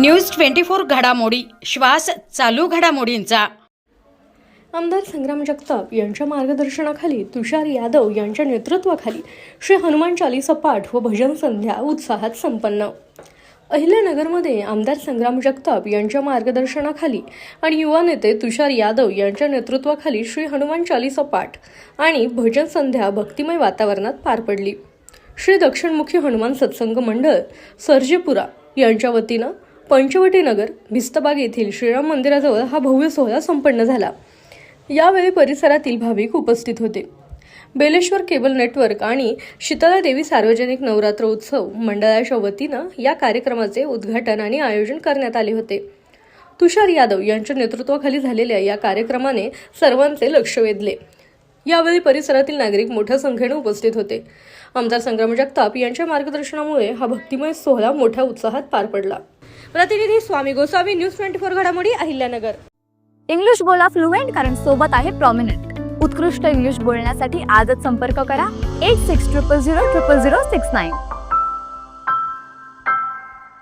News twenty four घडामोडी. श्वास चालू घडामोडींचा. आमदार संग्राम जगताप यांच्या मार्गदर्शनाखाली तुषार यादव यांच्या नेतृत्वाखाली श्री हनुमान चालीसा पाठ व भजन संध्या उत्साहात संपन्न. अहिल्यानगरमध्ये आमदार संग्राम जगताप यांच्या मार्गदर्शनाखाली आणि युवा नेते तुषार यादव यांच्या नेतृत्वाखाली श्री हनुमान चालीसा पाठ आणि भजन संध्या भक्तिमय वातावरणात पार पडली. श्री दक्षिणमुखी हनुमान सत्संग मंडळ सर्जेपुरा यांच्या वतीनं पंचवटी नगर भिस्तबाग येथील श्रीराम मंदिराजवळ हा भव्य सोहळा संपन्न झाला. यावेळी परिसरातील भाविक उपस्थित होते. बेलेश्वर केबल नेटवर्क आणि शीतलादेवी सार्वजनिक नवरात्र उत्सव मंडळाच्या वतीनं या कार्यक्रमाचे उद्घाटन आणि आयोजन करण्यात आले होते. तुषार यादव यांच्या नेतृत्वाखाली झालेल्या या कार्यक्रमाने सर्वांचे लक्ष वेधले. यावेळी परिसरातील नागरिक मोठ्या संख्येने उपस्थित होते. आमदार संग्राम जगताप यांच्या मार्गदर्शनामुळे हा भक्तिमय सोहळा मोठ्या उत्साहात पार पडला. प्रतिनिधी Swami Gosavi news twenty four घडामोडी अहिल्यानगर. इंग्लिश बोला फ्लुएंट कारण सोबत आहे प्रॉमिनंट उत्कृष्ट इंग्लिश बोलण्यासाठी आजच संपर्क करा. Eight six triple zero triple zero six nine